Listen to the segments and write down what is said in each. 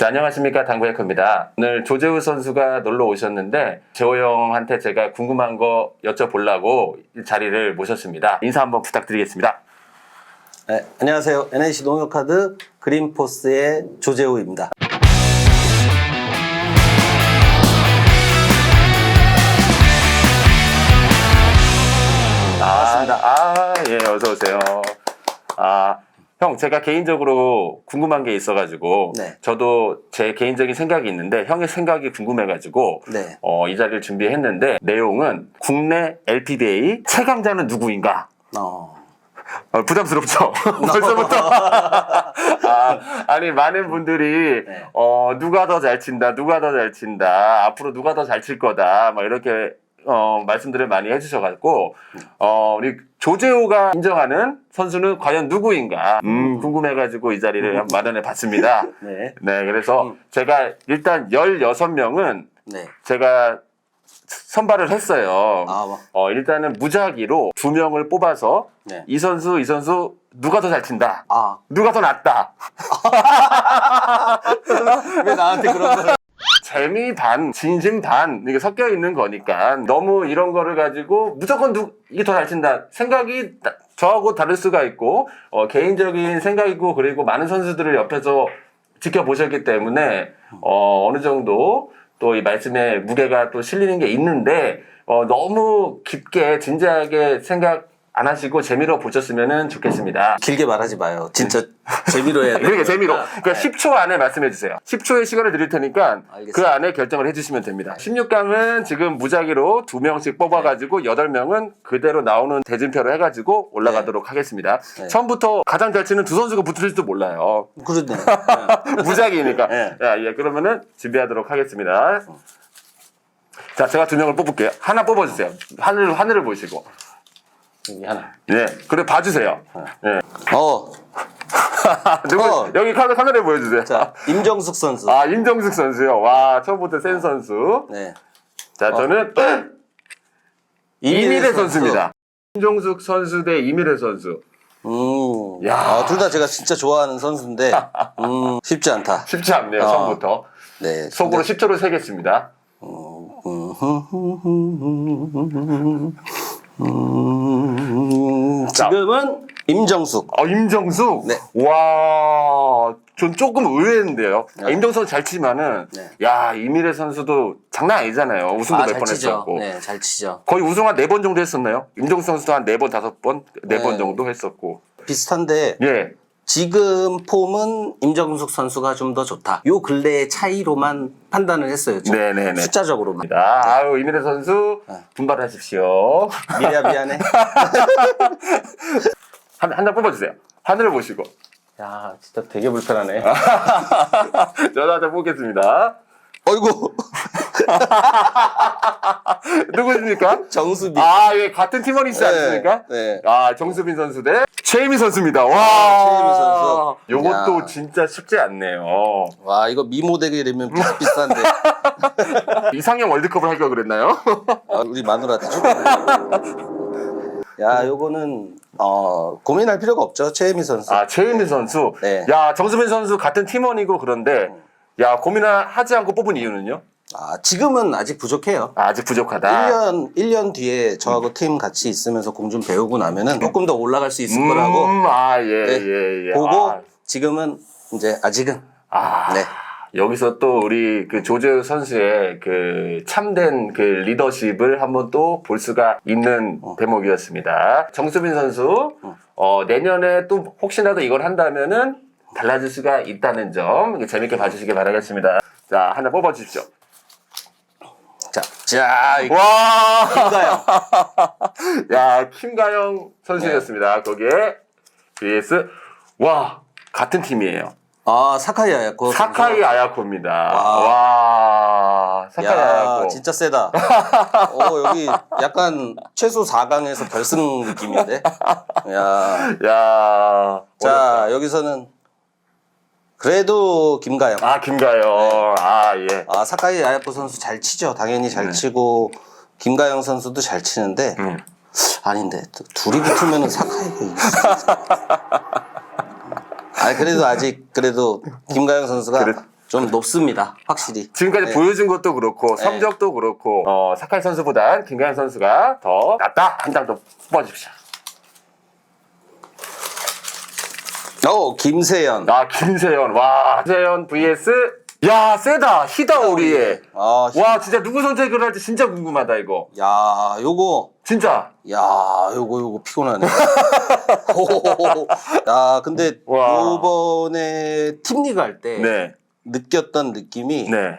자, 안녕하십니까. 당구예커입니다. 오늘 조재우 선수가 놀러 오셨는데, 재호 형한테 제가 궁금한 거 여쭤보려고 이 자리를 모셨습니다. 인사 한번 부탁드리겠습니다. 네, 안녕하세요. NNC 농협카드 그린포스의 조재우입니다. 반갑습니다. 아, 예, 어서오세요. 아, 형, 제가 개인적으로 궁금한 게 있어가지고, 네. 저도 제 개인적인 생각이 있는데, 형의 생각이 궁금해가지고, 네. 어, 이 자리를 준비했는데, 내용은 국내 LPBA 최강자는 누구인가? 어, 어, 부담스럽죠? 벌써부터. 아, 아니, 많은 분들이, 네. 어, 누가 더 잘 친다, 누가 더 잘 친다, 앞으로 누가 더 잘 칠 거다, 막 이렇게, 어, 말씀들을 많이 해주셔가지고, 어, 우리 조재호가 인정하는 선수는 과연 누구인가, 음, 궁금해가지고 이 자리를 한번 마련해 봤습니다. 네. 네, 그래서 음. 제가 일단 16명은 네. 제가 선발을 했어요. 아, 뭐. 어, 일단은 무작위로 두 명을 뽑아서 네. 이 선수, 이 선수 누가 더 잘 친다. 아, 누가 더 낫다. 왜 나한테 그런 걸. 재미 반, 진심 반, 이게 섞여 있는 거니까 너무 이런 거를 가지고 무조건 누, 이게 더 잘 친다. 생각이 나- 저하고 다를 수가 있고, 어, 개인적인 생각이고, 그리고 많은 선수들을 옆에서 지켜보셨기 때문에, 어, 어느 정도 또 이 말씀에 무게가 또 실리는 게 있는데, 어, 너무 깊게, 진지하게 생각 안 하시고 재미로 보셨으면 좋겠습니다. 길게 말하지 마요. 진짜 재미로 해야 돼. 그러니까 재미로. 그러니까 10초 안에 말씀해 주세요. 10초의 시간을 드릴 테니까 알겠습니다. 그 안에 결정을 해 주시면 됩니다. 16강은 지금 무작위로 두 명씩 뽑아가지고 여덟 명은 그대로 나오는 대진표로 해가지고 올라가도록 하겠습니다. 네. 처음부터 가장 잘 치는 두 선수가 붙을지도 몰라요. 그러네. 무작위니까. 네. 야, 예, 그러면은 준비하도록 하겠습니다. 자, 제가 두 명을 뽑을게요. 하나 뽑아주세요. 하늘, 하늘을 보시고. 여기 하나. 네. 그래, 봐주세요. 네. 어, 누구, 어. 여기 카드 하늘에 보여주세요. 자, 임정숙 선수. 아, 임정숙 선수요. 와, 처음부터 센 선수. 네. 자, 저는 이미래 선수입니다. 임정숙 선수 대 이미래 선수. 음. 야. 아, 둘 다 제가 진짜 좋아하는 선수인데, 음, 쉽지 않다. 쉽지 않네요, 어. 처음부터. 네. 속으로 10초를 세겠습니다. 음, 지금은 임정숙. 어, 임정숙? 네. 와, 전 조금 의외인데요. 아, 임정숙 선수 잘 치면은, 네. 야, 이미래 선수도 장난 아니잖아요. 우승도 아, 몇잘번 치죠. 했었고. 네, 잘 치죠. 거의 우승 한 네 번 정도 했었나요? 임정숙 선수도 한 네 번, 다섯 번, 네 번 네. 정도 했었고. 비슷한데, 예. 지금 폼은 임정숙 선수가 좀 더 좋다. 요 근래의 차이로만 판단을 했어요. 지금. 네네네. 숫자적으로만. 아, 아유, 이미래 선수, 네. 분발하십시오. 미안 미안해. 한, 한 장 뽑아주세요. 하늘을 보시고. 야, 진짜 되게 불편하네. 저도 한장 뽑겠습니다. 어이구, 누구십니까? 정수빈. 아, 예, 같은 팀원이시지 않습니까? 네. 아, 정수빈 선수 대 최혜미 선수입니다. 와. 최혜미 선수. 요것도 야. 진짜 쉽지 않네요. 와, 이거 미모 대결이면 비슷비슷한데. 이상형 월드컵을 할 걸 그랬나요? 아, 우리 마누라한테 줘. 야, 요거는, 어, 고민할 필요가 없죠. 최혜미 선수. 아, 최혜미 선수. 네. 야, 정수빈 선수 같은 팀원이고 그런데, 야, 고민을 하지 않고 뽑은 이유는요? 아, 지금은 아직 부족해요. 아, 아직 부족하다. 1년, 1년 뒤에 저하고 팀 같이 있으면서 공 좀 배우고 나면은 조금 더 올라갈 수 있을 음, 거라고 아, 예, 네. 예, 예. 보고 아, 지금은 이제 아직은 아, 네. 여기서 또 우리 그 조재우 선수의 그 참된 그 리더십을 한번 또 볼 수가 있는 대목이었습니다. 정수빈 선수, 어, 내년에 또 혹시라도 이걸 한다면은 달라질 수가 있다는 점 재밌게 봐주시기 바라겠습니다. 자, 하나 뽑아주십시오. 자, 자, 이거 와! 김가영. 야, 김가영 선수였습니다. 거기에 BS, 와, 같은 팀이에요. 아, 사카이 아야코. 사카이 아야코입니다. 와. 와, 사카이 야, 아야코. 진짜 세다. 어, 여기 약간 최소 4강에서 결승 느낌인데. 야. 야, 자, 여기서는 그래도 김가영. 아 김가영, 아 예. 아, 사카이 아야코 선수 잘 치죠. 당연히 잘 치고 김가영 선수도 잘 치는데 음. 아닌데 두- 둘이 붙으면은 사카이가 이겼어. 아 그래도 아직 그래도 김가영 선수가 그래. 좀 높습니다. 확실히. 지금까지 네. 보여준 것도 그렇고 네. 성적도 그렇고 어, 사카이 선수보단 김가현 선수가 더 낫다 한 장 더 뽑아주십시오. 어, 김세연. 아 김세현 와 김세현 vs 야 세다 히다오리에 아, 와 진짜 누구 선택을 할지 진짜 궁금하다 이거 야, 요거. 진짜 야, 요거 요거 피곤하네. 호호호호. 야, 근데 와. 요번에 팀리그 할 때 네 느꼈던 느낌이 네.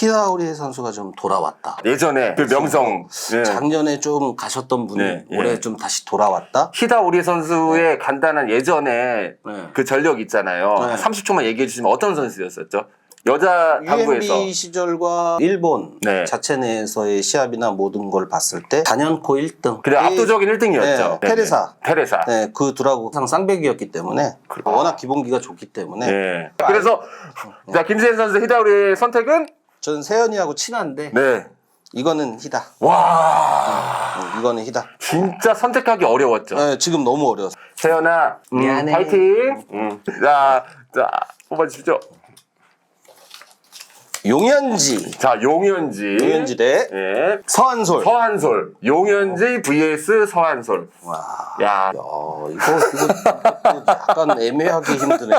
히다우리 선수가 좀 돌아왔다. 예전에 그 명성 네. 작년에 좀 가셨던 분이 네, 예. 올해 좀 다시 돌아왔다. 히다오리 선수의 간단한 예전에 네. 그 전력 있잖아요 네. 한 30초만 얘기해 주시면 어떤 선수였었죠? 여자 당구에서 UMB 시절과 일본 네. 자체 내에서의 시합이나 모든 걸 봤을 때 단연코 1등. 그래 압도적인 1등이었죠 네, 테레사. 테레사 네, 그 둘하고 항상 쌍배기였기 때문에. 워낙 기본기가 좋기 때문에 네. 그래서 자 김세현 선수 히다오리의 선택은 저는 세연이하고 친한데 네. 이거는 히다. 와 음, 이거는 히다. 진짜 선택하기 어려웠죠. 네, 지금 너무 어려워. 세연아 음, 미안해. 파이팅. 음. 자, 자 뽑아주십시오. 용현지. 자 용현지. 용현지 대 예. 서한솔. 서한솔. 용현지 vs 서한솔. 와. 야. 야, 이거, 이거 약간 애매하기 힘드네.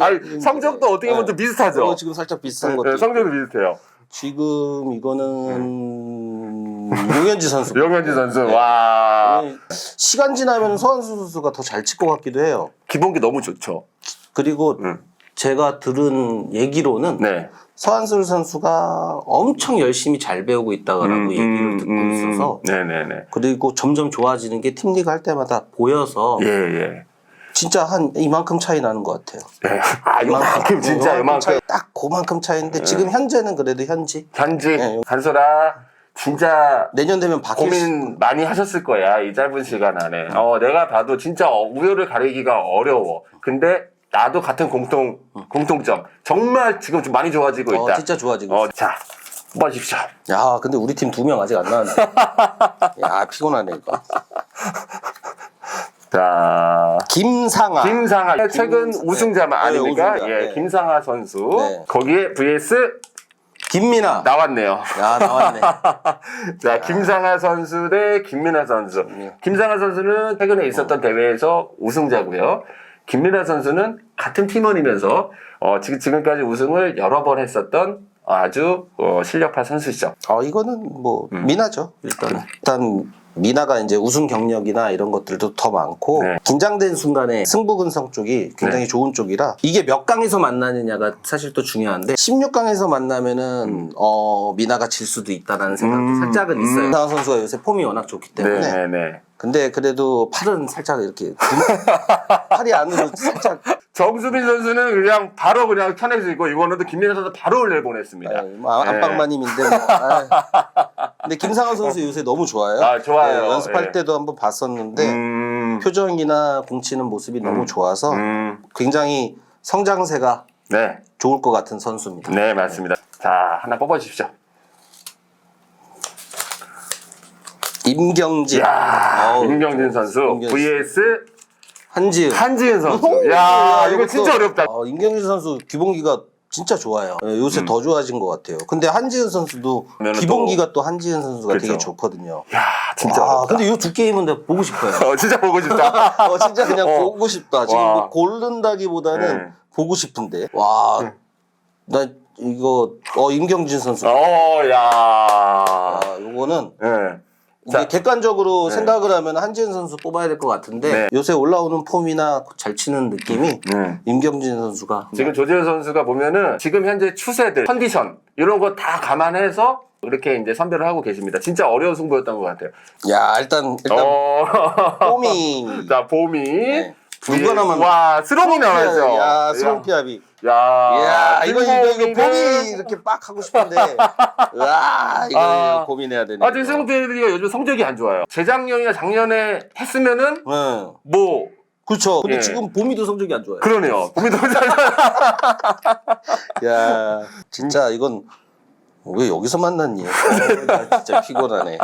아니 성적도 어떻게 보면 좀 비슷하죠. 어, 지금 살짝 비슷한 네, 것도. 네, 성적도 비슷해요. 지금 이거는 용현지 선수. 용현지 선수. 와. 네. 시간 지나면 서한수 선수가 더 잘 칠 것 같기도 해요. 기본기 너무 좋죠. 그리고 음. 제가 들은 얘기로는 네. 서한솔 선수가 엄청 열심히 잘 배우고 있다라고 음, 얘기를 음, 듣고 음. 있어서 네네네. 그리고 점점 좋아지는 게 팀리그 할 때마다 보여서 예 예. 진짜 한 이만큼 차이 나는 것 같아요. 예. 아 이만큼 진짜 이만큼. 차이, 딱 그만큼 차이인데 지금 현재는 그래도 현지 현지 네. 한솔아 진짜 내년 되면 바뀔 수 고민 많이 하셨을 거야 이 짧은 시간 안에 어 내가 봐도 진짜 어, 우열을 가리기가 어려워 근데 나도 같은 공통 공통점 정말 지금 좀 많이 좋아지고 어, 있다 진짜 좋아지고 있어. 어자 뽑아주십시오 야, 근데 우리 팀 두 명 아직 안 나왔네. 야, 피곤하네 이거. 자 김상아. 김상하 최근 김- 우승자만 네. 아닙니까 네, 우승자. 예 네. 김상하 선수 네. 거기에 vs 김민아. 나왔네요 야, 나왔네. 자, 김상하 선수 대 김민아 선수. 네. 김상하 선수는 최근에 있었던 대회에서 우승자고요. 김민아 선수는 같은 팀원이면서 어, 지금 지금까지 우승을 여러 번 했었던 아주 어, 실력파 선수시죠. 어, 이거는 뭐 미나죠. 일단은. 일단 미나가 이제 우승 경력이나 이런 것들도 더 많고 네. 긴장된 순간에 승부근성 쪽이 굉장히 네. 좋은 쪽이라 이게 몇 강에서 만나느냐가 사실 또 중요한데 16강에서 만나면은 어 미나가 질 수도 있다라는 생각도 음, 살짝은 음. 있어요. 이상한 선수가 요새 폼이 워낙 좋기 때문에 네, 네. 근데 그래도 팔은 살짝 이렇게 팔이 안으로 살짝 정수빈 선수는 그냥 바로 그냥 쳐내주고 이거는 또 김민아 선수 바로 올려 보냈습니다. 아, 뭐 네. 안방마님인데 뭐. 아이. 근데 김상환 선수 요새 너무 좋아요. 아, 좋아요. 네, 연습할 예. 때도 한번 봤었는데 음, 표정이나 공치는 모습이 너무 좋아서 음, 굉장히 성장세가 네, 좋을 것 같은 선수입니다. 네 맞습니다. 자 하나 뽑아 주십시오. 임경진, 야, 어우, 임경진 선수 임경진. vs 한지은. 한지은 선수. 야, 이거 진짜 어렵다. 어, 임경진 선수 기본기가 진짜 좋아요. 예, 요새 더 좋아진 것 같아요. 근데 한지은 선수도 음. 그러면은 기본기가 또 한지은 선수가 되게 그렇죠. 좋거든요. 야, 진짜 아, 어렵다. 근데 이두 게임은 내가 보고 싶어요. 어, 진짜 보고 싶다. 어, 진짜 그냥 어. 보고 싶다. 지금 와. 뭐 고른다기보다는 네. 보고 싶은데. 와, 나 이거 어 임경진 선수. 어, 야. 아, 요거는 예. 이게 자, 객관적으로 네. 생각을 하면 한지은 선수 뽑아야 될 것 같은데 네. 요새 올라오는 폼이나 잘 치는 느낌이 음. 임경진 선수가 지금 조재현 선수가 보면은 지금 현재 추세들, 컨디션 이런 거 다 감안해서 이렇게 이제 선별을 하고 계십니다. 진짜 어려운 승부였던 것 같아요. 야 일단 일단 어. 폼이 자, 봄이. 네. 누가 남았- 와, 스롱이 나왔죠. 야 스롱피압이. 야, 야 이거 이거 이거 승부는- 폼이 이렇게 빡 하고 싶은데 와 이거 아. 고민해야 되네. 아, 지금 승부PD가 요즘 성적이 안 좋아요. 재작년이나 작년에 했으면은 네. 뭐 그렇죠. 근데 예. 지금 봄이도 성적이 안 좋아요. 그러네요. 잘 야, 진짜 이건 왜 여기서 만났니? 어, 나 진짜 피곤하네.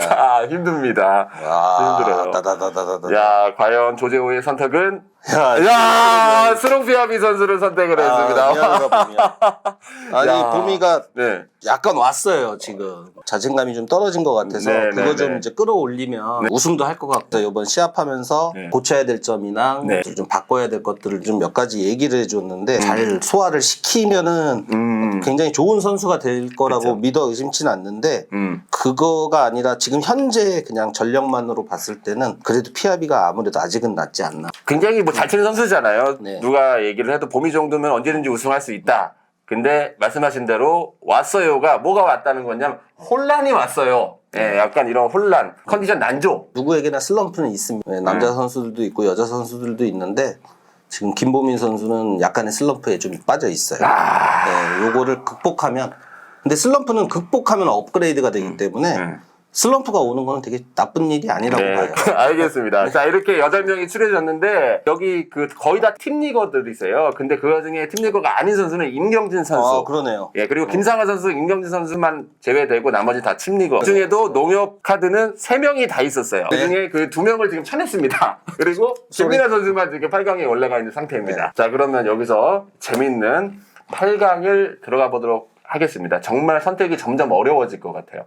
야, 아, 힘듭니다. 와, 힘들어요. 다다다다다다. 야, 과연 조재호의 선택은? 야, 야, 스롱피아비 선수를 선택을 했습니다. 아, 미안하다, 봄이야. 아니, 야. 봄이가 네. 약간 왔어요, 지금. 자신감이 좀 떨어진 것 같아서 네, 그거 네, 좀 네. 이제 끌어올리면 우승도 할 것 같다. 이번 시합하면서 네. 고쳐야 될 점이나 네. 좀 바꿔야 될 것들을 좀 몇 가지 얘기를 해줬는데 잘 소화를 시키면은 음. 굉장히 좋은 선수가 될 거라고. 믿어 의심치는 않는데 음. 그거가 아니라 지금 현재 그냥 전력만으로 봤을 때는 그래도 피아비가 아무래도 아직은 낫지 않나. 굉장히 뭐 잘 치는 선수잖아요. 네. 누가 얘기를 해도 봄이 정도면 언제든지 우승할 수 있다. 근데 말씀하신 대로 왔어요가 뭐가 왔다는 거냐면 혼란이 왔어요. 예, 약간 이런 혼란, 컨디션 난조. 누구에게나 슬럼프는 있습니다. 네, 남자 선수들도 있고 여자 선수들도 있는데 지금 김보민 선수는 약간의 슬럼프에 좀 빠져 있어요. 아, 네, 요거를 극복하면 근데 슬럼프는 극복하면 업그레이드가 되기 때문에 음. 슬럼프가 오는 거는 되게 나쁜 일이 아니라고 네, 봐요. 알겠습니다. 자, 이렇게 여덟 명이 출연졌는데 여기 그 거의 다 팀리거들이세요. 근데 그 와중에 팀리거가 아닌 선수는 임경진 선수. 아 그러네요. 예, 그리고 김상하 선수, 임경진 선수만 제외되고 나머지 다 팀리거. 그 중에도 농협 카드는 세명이다 있었어요. 그 네. 중에 그 두 명을 지금 쳐냈습니다. 그리고 김민아 선수만 지금 8강에 올라가 있는 네. 상태입니다. 자, 그러면 여기서 재밌는 8강을 들어가 보도록 하겠습니다. 정말 선택이 점점 어려워질 것 같아요.